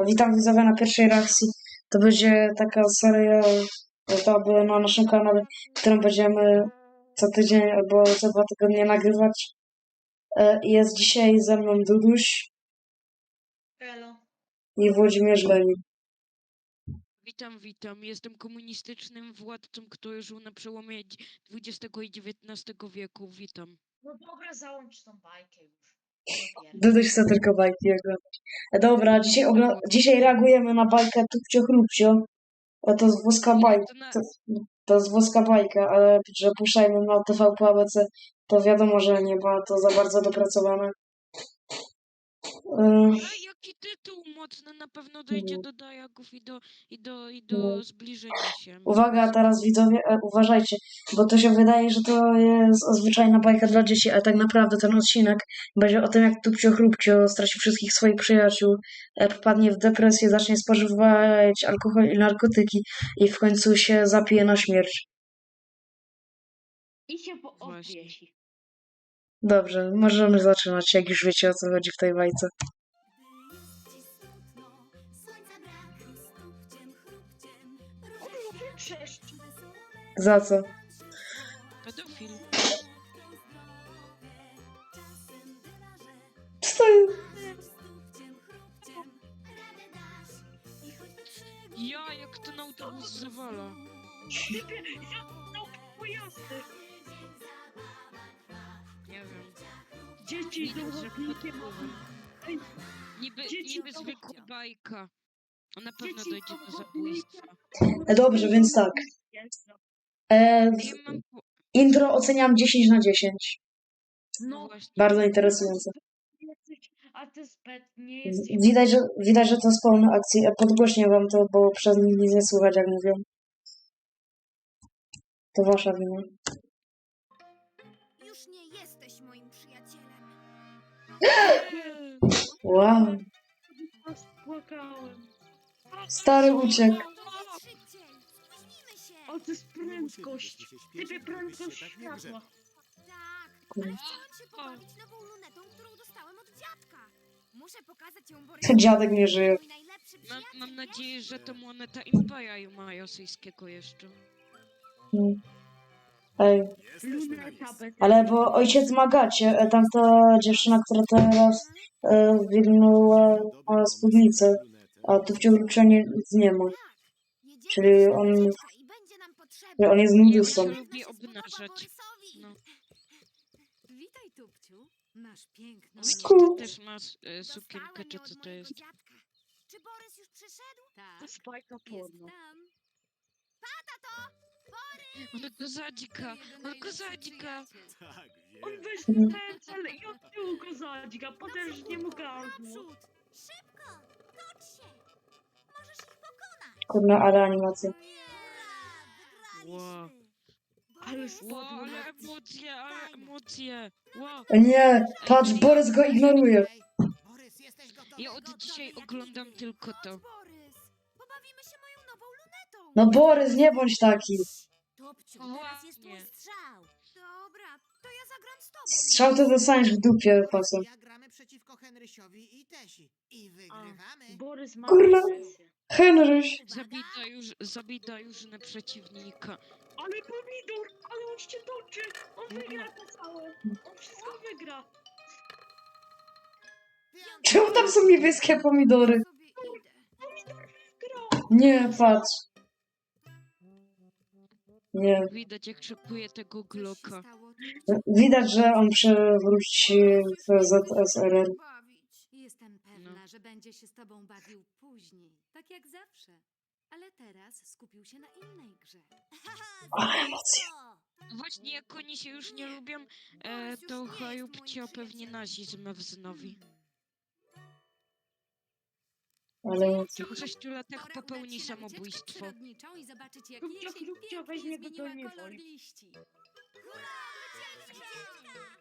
Witam widzowie na pierwszej reakcji. To będzie taka seria, to by na naszym kanale, którą będziemy co tydzień albo co dwa tygodnie nagrywać. E, Jest dzisiaj ze mną Duduś Elo. i Włodzimierz Lenin. Witam, witam. Jestem komunistycznym władcą, który żył na przełomie XX i XIX wieku. Witam. No dobra, załącz tą bajkę już. Duduś chce tylko bajki oglądać. Dobra, dzisiaj, ogl- dzisiaj reagujemy na bajkę Tupcio Chrupcio. O, to jest włoska bajka. To To, to jest włoska bajka, ale że puszczajmy na TVP ABC, to wiadomo, że nie ma to za bardzo dopracowane. E, a jaki tytuł mocny na pewno dojdzie No. do dajaków i do, i do, i No. do zbliżenia się. Uwaga, teraz widzowie, e, uważajcie, bo to się wydaje, że to jest zwyczajna bajka dla dzieci, ale tak naprawdę ten odcinek będzie o tym, jak Tupcio Chrupcio straci wszystkich swoich przyjaciół, e, popadnie w depresję, zacznie spożywać alkohol i narkotyki i w końcu się zapije na śmierć. I się po Właśnie. obwiesi. Dobrze, możemy zaczynać, jak już wiecie o co chodzi w tej bajce. Cześć. Za co? Pedofil. Stoję. Ja, jak ten autobus zawala. Ja no pojazdy. Dzieci chodnikiem. podpływem. Ej, Niby, Dzieci niby to- zwykła bajka. Na pewno Dzieci dojdzie to do zabójstwa. E, Dobrze, więc tak. E, Ja w- mam... po- intro oceniam 10 na 10. No, Właśnie. Bardzo interesujące. jesteś, a ty zbyt nie jesteś. Widać, że, widać, że to jest pełna akcji. E, Podgłośnię wam to, bo przez nich nic nie słychać, jak mówią. To wasza wina. Wow. Płakałem. Stary uciekł. O, to jest prędkość. Typie prędkość światła. Tak, ale chciałam się pobawić nową lunetą, którą dostałem od dziadka. Muszę pokazać ją Borysowi. Dziadek nie żyje. Mój najlepszy Mam, przyjaciel, mam nadzieję, że to moneta Imperium majosyjskiego jeszcze. Mm. Ej, ale bo ojciec ma gacie. e, Tamta dziewczyna, która teraz e, wygnęła ma spódnicę, a tu w ciągu nie, nic nie ma. Czyli on- dziadka i będzie nam potrzebny. On jest obnażać. Borysowi. No. Witaj, Tupciu. Masz piękną Sku- ty też masz e, sukienkę, czy co to jest? Czy Borys już przyszedł? To Tak, jest bajka jest tam. Ona kozadzika, Jego ona kozadzika. przyjaciel. Tak, On wiem. weź Mhm. pędzel i od tyłu go zadźga, potężnie mu gardło. Naprzód! Szybko! Tocz się! Możesz ich pokonać! Kurna, ale animacja. Wow. Ale Borys, spadł ale na- emocje, ale emocje. O nie, patrz, Borys go ignoruje. Borys, jesteś gotowy? Ja od dzisiaj oglądam tylko to. Borys! Pobawimy się moją nową lunetą! No Borys, nie bądź taki. Topciu, teraz jest mój strzał! Dobra, to ja zagram z tobą! Strzał to dostaniesz w dupie pasem. Ja gramy przeciwko Henrysiowi i Tesi. I wygrywamy. Borys ma Kurna. depresję. Henryś. Zabita już, zabita już na przeciwnika. Ale pomidor, ale on się toczy! On wygra to całe! On wszystko wygra! Czemu tam są niebieskie pomidory? Sobie idę. Pomidor wygrał! Nie, patrz. Nie. Widać jak szykuje tego Glocka. Widać, że on przewróci w ZSRR. Jestem pewna, No. że będzie się z tobą bawił później, tak jak zawsze. Ale teraz skupił się na innej grze. Ale emocje. Właśnie jak oni się już nie lubią, e, to Hajubcio pewnie nazizm wznowi. Ale. Po sześciu latach Pora popełni samobójstwo. i zobaczyć, jak Lubcio, jesień Lubcio, pięknie weźmie go do zmieniła niewoli. kolor liści.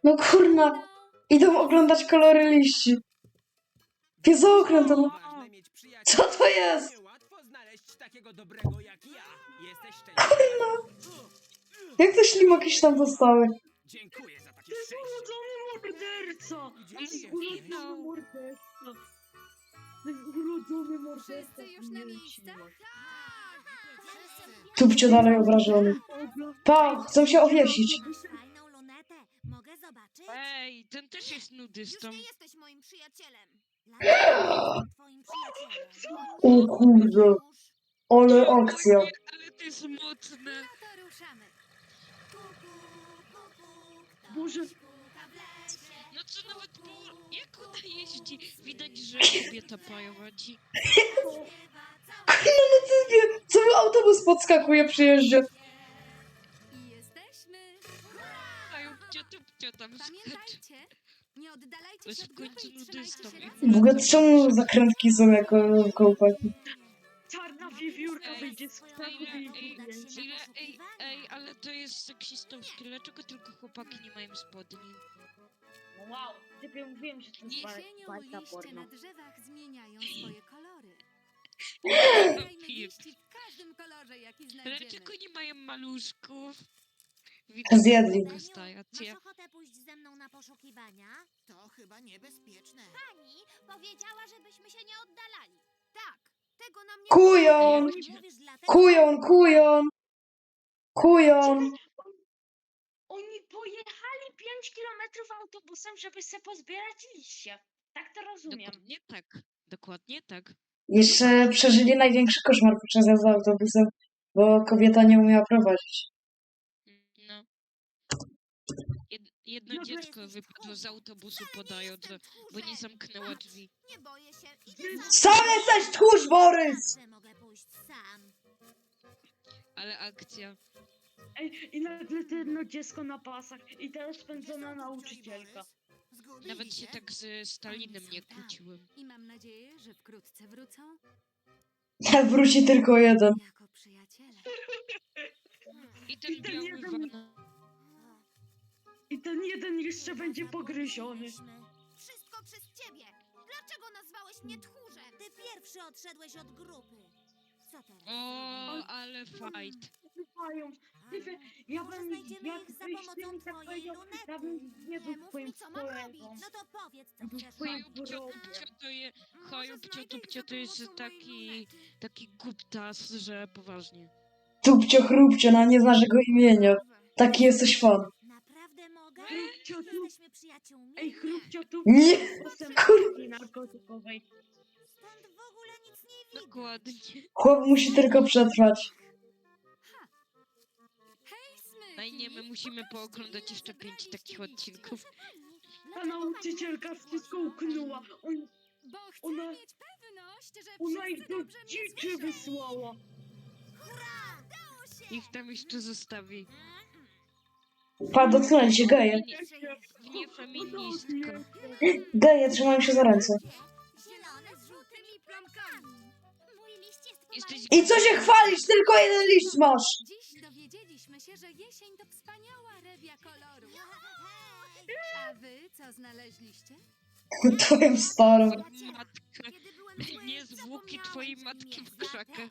No kurna, idą oglądać kolory liści. Ważne mieć przyjaciela. Co to jest? Niełatwo znaleźć takiego dobrego jak ja. Jesteś szczęśliwy. Jak te ślimaki się tam dostały? Dziękuję za takie szczęście. Jesteś? morderca! Wszyscy już na miejscach? Tupcio dalej obrażony. Pa, chcą się owiesić. Lunetę. Mogę zobaczyć? Ej, ten też jest Już nudystą. nie jesteś moim przyjacielem. Twoim? O kurde, ale O akcja. nie, Ale to jest mocne. No to ruszamy. Boże, jeździ? Widać, że kobieta prowadzi. Cały autobus podskakuje przy jeździe. I jesteśmy. A Jupcio, tupcio tam skacze. Pamiętajcie, nie oddalajcie Jest się w od grupy końcu i trzymajcie się razem. W ogóle czemu zakrętki są jako kołpaki? czarna wiewiórka Ej, wyjdzie z Ej, krzaku ej, i ej, ile, ej, ej, ale to jest seksistowskie. Dlaczego tylko chłopaki nie mają spodni? Wow, typie mówiłem, że to jest ba- Jesienią liście porno. na drzewach zmieniają swoje kolory. Pip. liści w każdym kolorze, jaki znajdziemy. Dlaczego nie mają maluszków? Zjedli. taka stacja. Masz ochotę pójść ze mną na poszukiwania? To chyba niebezpieczne. Pani powiedziała, żebyśmy się nie oddalali. Tak, tego nam nie Kujon! mówisz dlatego, Kujon, kujon! Kujon! Oni pojechali 5 kilometrów autobusem, żeby se pozbierać liście. Tak to rozumiem. Dokładnie tak. Dokładnie tak. Jeszcze przeżyli największy koszmar podczas jazdy autobusem, bo kobieta nie umiała prowadzić. No. Jed, jedno Nagle dziecko wypadło z autobusu podając, bo nie zamknęła drzwi. Nie boję się. Idę Sam jesteś tchórz, Borys! Mogę pójść sam. Ale akcja. Ej, i nagle to jedno dziecko na pasach i teraz spędzona nauczycielka. Nawet się tak z Stalinem nie kłóciłem. I mam nadzieję, że wkrótce wrócą Wróci tylko jeden. jako przyjaciele. I ten I ten biały jeden- van. I ten jeden jeszcze będzie pogryziony. Wszystko przez ciebie. Dlaczego nazwałeś mnie tchórzem? Ty pierwszy odszedłeś od grupy. Co teraz? O, ale fight. Mają. Typie, ja Może bym, znajdziemy jak ich za byś pomocą mi tak twojej powiedział, lunety. ja bym nie Nie był mów twoim mi, co mam robić. kolegą. No to powiedz, co chcesz twoim robić. Wrogiem. tupcio to je, Może hajupcio, znajdę ich tupcio za to jest pomocą mojej taki, lunety. taki guptas, że poważnie. Tupcio, chrupcio, na nie znasz jego imienia. Taki jesteś fan. Naprawdę mogę? Chrupcio, tu- Jesteśmy przyjaciółmi? Ej, chrupcio tu Nie! narkotykowej. Stąd w ogóle nic nie widać. Dokładnie. Chłop musi tylko przetrwać. I nie, my musimy pooglądać jeszcze pięć takich odcinków. Ta nauczycielka wszystko uknęła. On, Bo chcę Ona- mieć pewność, że ona ich wszyscy do dobrze mnie dziczy słyszą. wysłała. Hurra! Się! Ich tam jeszcze zostawi. Pa, geje. Jeszcze jest. Nie feministka. Geje trzymają się za ręce. Zielone z żółtymi plamkami. Mój liść jest Jesteś I co się chwalisz? Tylko jeden liść masz! Dziś dowiedzieliśmy się, że jesień to wspaniała rewia koloru. A wy co znaleźliście? Twoją starą. matka. Nie zwłoki twojej matki w krzakach.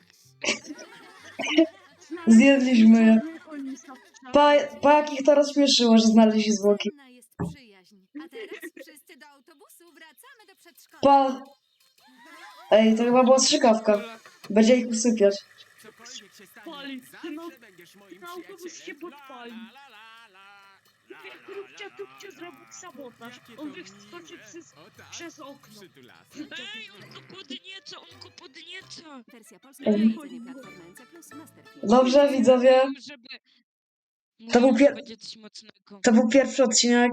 Zjedliśmy je. Pa, pa jak ich to rozśmieszyło, że znaleźli zwłoki. Cenna jest przyjaźń. A teraz wszyscy do autobusu wracamy do przedszkola. Pa! Ej, to chyba była strzykawka. Będzie ich usypiać. Cokolwiek się stanie, Pali. zawsze au- będziesz moim autobus się podpali. La, la, la, la, la, la, la, tupcia la, zrobił sabotaż. Jakie On to wyskoczył miłe. przez, O tak, przez okno. Ej, on go podnieca, on go podnieca. Wersja polska Ej. na jedzenie Platformy NC Plus Masterpiece. Dobrze, widzowie. Mówiłem, Żeby... To był Mówiłem, pier- że będzie coś mocnego. To był pierwszy odcinek.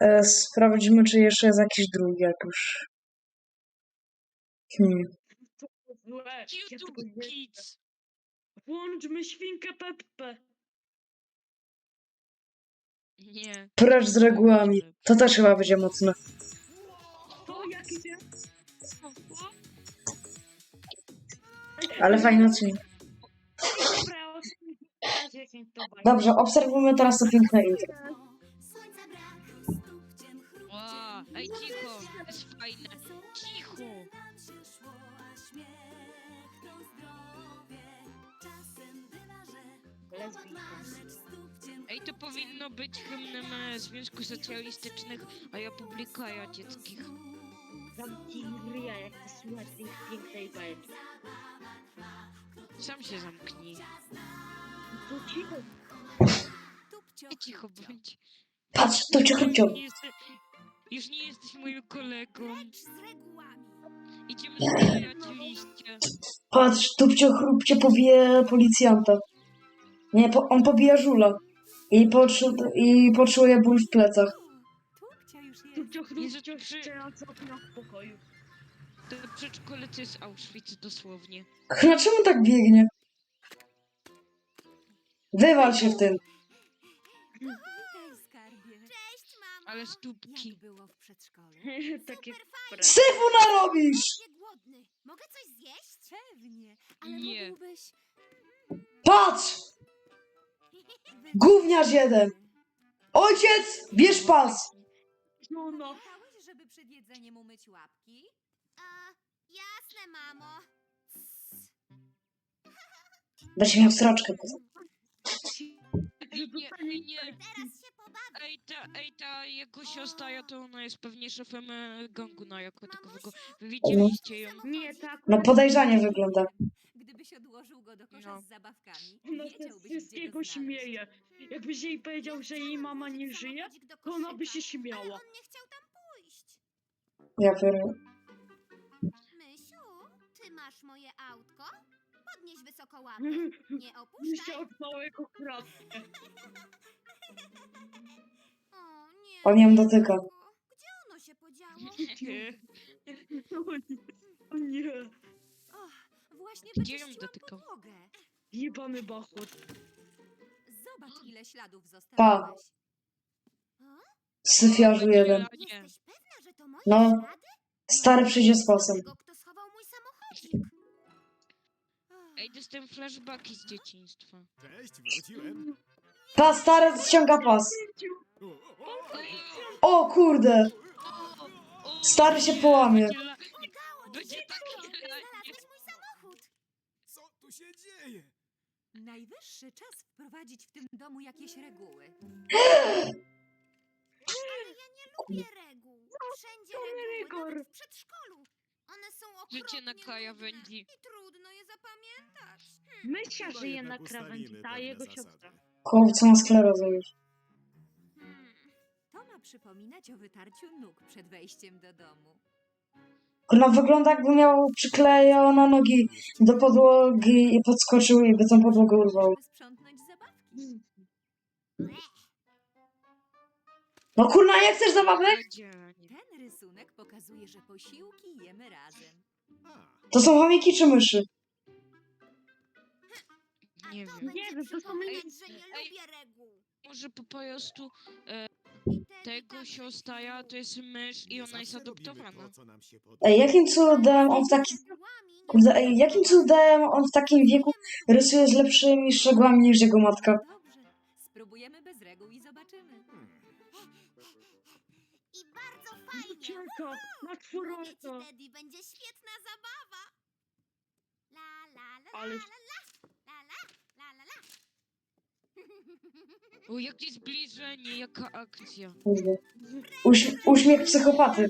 E, sprawdzimy, czy jeszcze jest jakiś drugi, jak już. Hmm. Złe. Ja YouTube nie... Kids. Włączmy świnkę Peppę. Nie. Precz z regułami. To też chyba będzie mocne. To jaki ty... Ale fajny odcinek. Ja. Dobrze, obserwujmy teraz to piękne intro. Ej, cicho, Ej, to powinno być hymnem e, Związku Socjalistycznych, a ja publikaja dzieckich. Zamknij ryja jak to słuchać tej pięknej bajki. Sam się zamknij. To cicho. I cicho bądź. Patrz, Tupcio Chrupcio. Nie jeste- Już nie jesteś moim kolegą. Idziemy zbierać liście. Patrz, Tupcio Chrupcio pobije policjanta. Nie, po, on pobija żula. I, poczu, I poczuje ból w plecach. Tupcia już jest. Tupcio Jezu, chrupcio czy- szczerząc okno w pokoju. To przedszkole to jest Auschwitz dosłownie. Dlaczego tak biegnie? Wywal się w tym. Witaj, skarbie. Cześć, mamo. Ale stópki. Jak było w przedszkolu? Takie Super Syfu narobisz! fajnie. głodny. Mogę coś zjeść? Pewnie, ale Nie. mógłbyś... Patrz! Gówniarz jeden! Ojciec, bierz pas! No, no. Pamiętałeś, żeby przed jedzeniem umyć łapki? A, jasne, mamo. Będzie miał sraczkę. Ej, nie. Teraz się pobawię. Ej, ta, ej, ta jego siostra, ja to ona jest pewnie szefem e, gangu narkotykowego. Wy widzieliście ją? Nie, tak. No podejrzanie wygląda. Gdybyś odłożył go do kosza No. z zabawkami, Ona się wiedziałbyś, z gdzie wszystkiego go znaleźć. śmieje. Jakbyś jej powiedział, że jej mama nie żyje, to ona by się Ale śmiała. on nie chciał tam pójść. Ja pierdolę. Mysiu, ty masz moje autko? Podnieś wysoko łapę. Nie Się opuszczaj. od małego kratkę. O nie. On ją dotyka. Gdzie ono się podziało? O nie. Och, właśnie Gdzie ją wyczyściłam dotykał? podłogę. Jebany. Zobacz, ile śladów Pa. zostawiłeś. Syfiarzu jeden. Nie. Jesteś pewna, że to moje No. ślady? Stary przyjdzie z pasem. Tego, kto schował mój samochodzik. Och, Ej, dostałem flashbacki z dzieciństwa. Cześć, wróciłem. Pa, stary ściąga pas. O, kurde! Stary się połamie. będzie la- Udało ci Będzie się, taki Tupcio. lanie. Znalazłeś mój samochód. Co tu się dzieje? Najwyższy czas wprowadzić w tym domu jakieś reguły. Ale ja nie lubię reguł. Wszędzie reguły, Rygor. nawet w przedszkolu. One są okropnie Życie na nudne krawędzi. I trudno je zapamiętać. Mysia Chyba żyje jednak na krawędzi, ustalimy ta pewne jego zasady. siostra. Chłopca ma sklerozę już. Hmm. To ma przypominać o wytarciu nóg przed wejściem do domu. Kurna, wygląda jakby miał przyklejone nogi do podłogi i podskoczył i by tą podłogę urwał. Żeby sprzątnąć zabawki. No kurna, nie chcesz zabawek? Ten rysunek pokazuje, że posiłki jemy razem. To są chomiki czy myszy? Nie wiem. Nie wiem, to są ej, że nie ej. lubię reguł. Może po prostu i tego siostra to jest mysz i ona jest adoptowana. Ej, jakim cudem on w takim... Kurde, ej, jakim cudem on w takim wieku rysuje z lepszymi szczegółami niż jego matka? Dobrze, spróbujemy bez reguł i zobaczymy. I bardzo fajnie. Cienko, na czwórko. Teddy, będzie świetna zabawa. La la la Ale la la la la la la. O, jakie zbliżenie, jaka akcja. Kurde. Uś uśmiech psychopaty.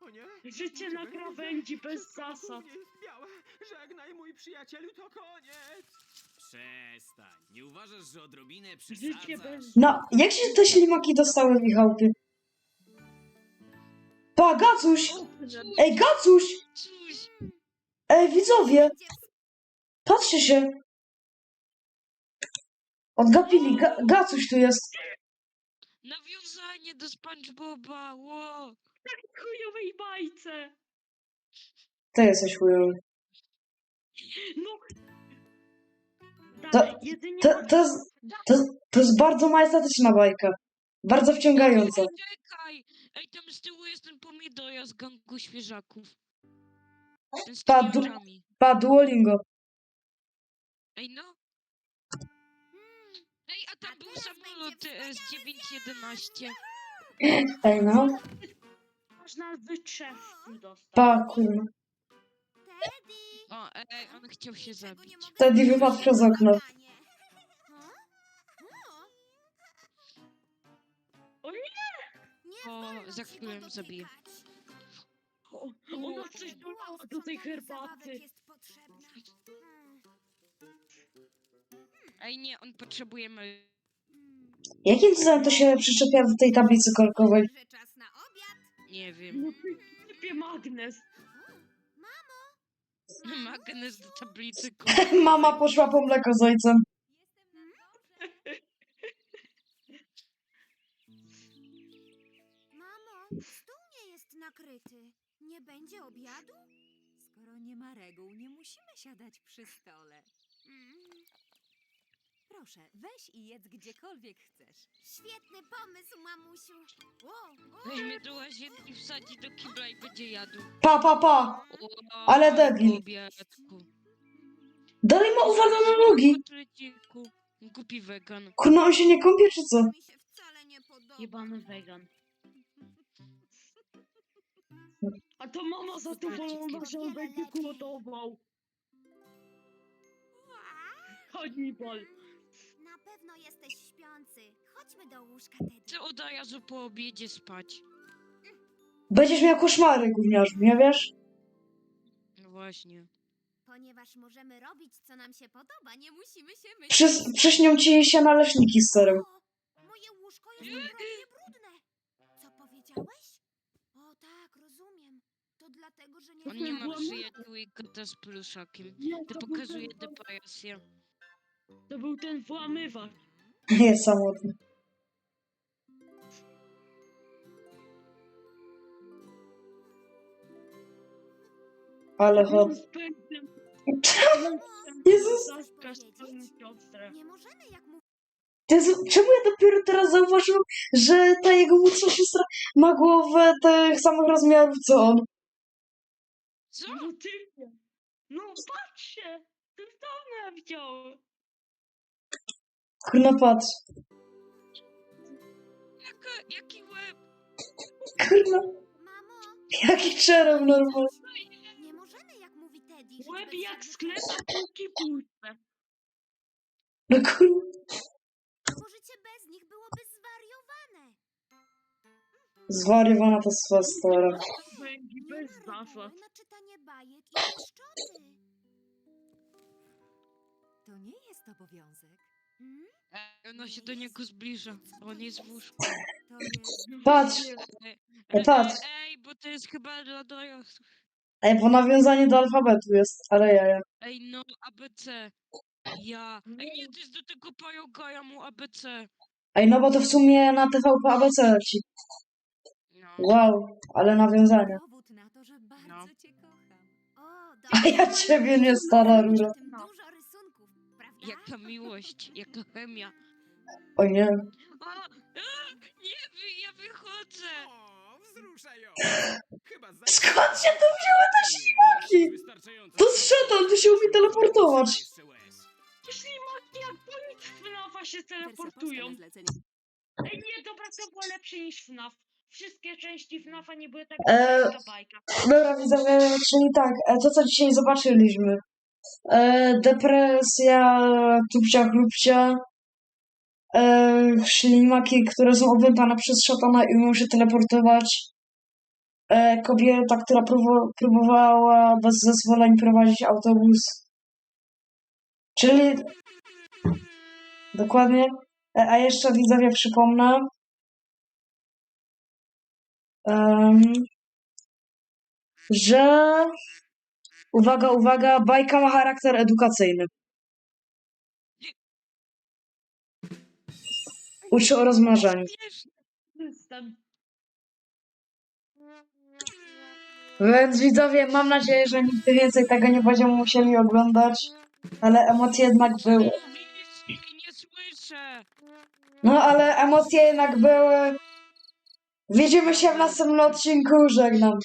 O nie? życie na krawędzi bez zasad. Nie jest białe. Żegnaj, mój przyjacielu, to koniec. Przestań. Nie uważasz, że odrobinę Życie przesadzasz? bez... No, jak się te ślimaki dostały ich chałupie? Pa, Gacuś! Ej, Gacuś! Cóż, Ej, widzowie! Patrzcie się! Odgapili, Ga Gacuś tu jest. nawiązanie do SpongeBoba, ło! chujowej bajce. Ty jesteś chujowy. No. To- jedynie... To, to, jest, to, to jest bardzo majestatyczna bajka. Bardzo wciągająca. Ej, czekaj! Ej, tam z tyłu jest ten pomidora z gangu świeżaków. Ten z Padł. oczami. Pa, Duolingo. Ej, no. Tam był samolot e, z 911. Ej, no. Można wyczepki dostać. Pa, kurwa. Teddy. O, ej, on chciał się zabić. mogę Teddy zrobić wypadł przez okno. O? Nie! Nie O, wolno za ci chwilę zabiję. dotykać. O, ona coś dolała do tej herbaty. Jest potrzebna. Ej, nie, on potrzebujemy. Hmm. Jakim cudem to się przyczepia do tej tablicy korkowej? Że czas na obiad. Nie wiem. No typie magnes. Magnes do tablicy. Mama poszła po mleko z ojcem. Mamo, stół nie jest nakryty. Nie będzie obiadu? Skoro nie ma reguł, nie musimy siadać przy stole. Mm, Proszę, weź i jedz gdziekolwiek chcesz. świetny pomysł, mamusiu. O, o. Weźmie do łazienki, wsadzi do kibla i będzie jadł. Pa, pa, pa. O, Ale debil. obiadku. Dalej ma uwagę na nogi. Kotleciku. Głupi wegan. Kurna, on się nie kąpie, czy co? Mi się wcale nie podoba. Jebany wegan. A to mama zadowolona, że on będzie głodował. Hannibal. Pewno jesteś śpiący. Chodźmy do łóżka, Teddy. Chcę od razu po obiedzie spać. Będziesz miał koszmary, gówniarzu, nie wiesz? No właśnie. Ponieważ możemy robić, co nam się podoba, nie musimy się myć. Przys przyśnią ci się naleśniki z serem. O, moje łóżko jest okropnie brudne. Co powiedziałeś? O tak, rozumiem. To dlatego, że nie... On nie ma przyjaciół i kota z pluszakiem. Nie, To pokazuje ten- depresję. To był ten włamywacz. Jest samotny. Ale pędzlem. Jezus. Swoją siostrę. Nie możemy, jak. Jezu, czemu ja dopiero teraz zauważyłem, że ta jego młodsza siostra ma głowę tych samych rozmiarów co on? Co? No ty. No patrzcie. Dawno ja widziałem. Kurna, patrz. Jaka, jaki łeb? Kurna, Mamo, jaki czerem normalnie. nie możemy, jak mówi Teddy. Łeb jak sklep, a półki puste. No kurna. Bo życie bez nich byłoby zwariowane. Zwariowana to swa stara. Będzie Nie bez ma zasad. reguły na czytanie bajek i pieszczoty. To nie jest obowiązek. Hmm? Ej, Ona się do niego zbliża. On jest w łóżku. To jest Patrz, Ej, Ej, patrz. Ej, bo to jest chyba dla dorosłych. Ej, bo nawiązanie do alfabetu jest, ale jaja. Ej, no, ABC. Ja. Ej, nie, to jest do tego pająka, mu ABC. Ej, no bo to w sumie na TVP ABC leci. No. Wow, ale nawiązanie. dowód na to, że bardzo No. cię kocham. O, A ja ciebie nie, stara rura. Tym dużo? Jaka miłość, jaka chemia. O nie. O, a, nie, wy, ja wychodzę. O, wzruszające. Chyba za... Skąd się tu wzięły te ślimaki? Wystarczająco. To szatan, tu się umie teleportować. Jeszcze łez. Ślimaki jak po nic FNAFa się teleportują. Ej, nie, dobra, to było lepsze niż FNAF. Wszystkie części FNAFa nie były tak Eee, jak ta bajka. Dobra, widzowie, czyli tak, e, to co dzisiaj zobaczyliśmy. E, depresja, tupcia chlubcia, e, ślimaki, które są opętane przez szatana i umią się teleportować. E, kobieta, która próbo- próbowała bez zezwoleń prowadzić autobus. Czyli... Dokładnie. E, a jeszcze widzowie przypomnę, em, że uwaga, uwaga, bajka ma charakter edukacyjny. Uczy o rozmnażaniu. Więc widzowie, mam nadzieję, że nigdy więcej tego nie będziemy musieli oglądać, ale emocje jednak były. No ale emocje jednak były. Widzimy się w następnym odcinku, żegnam.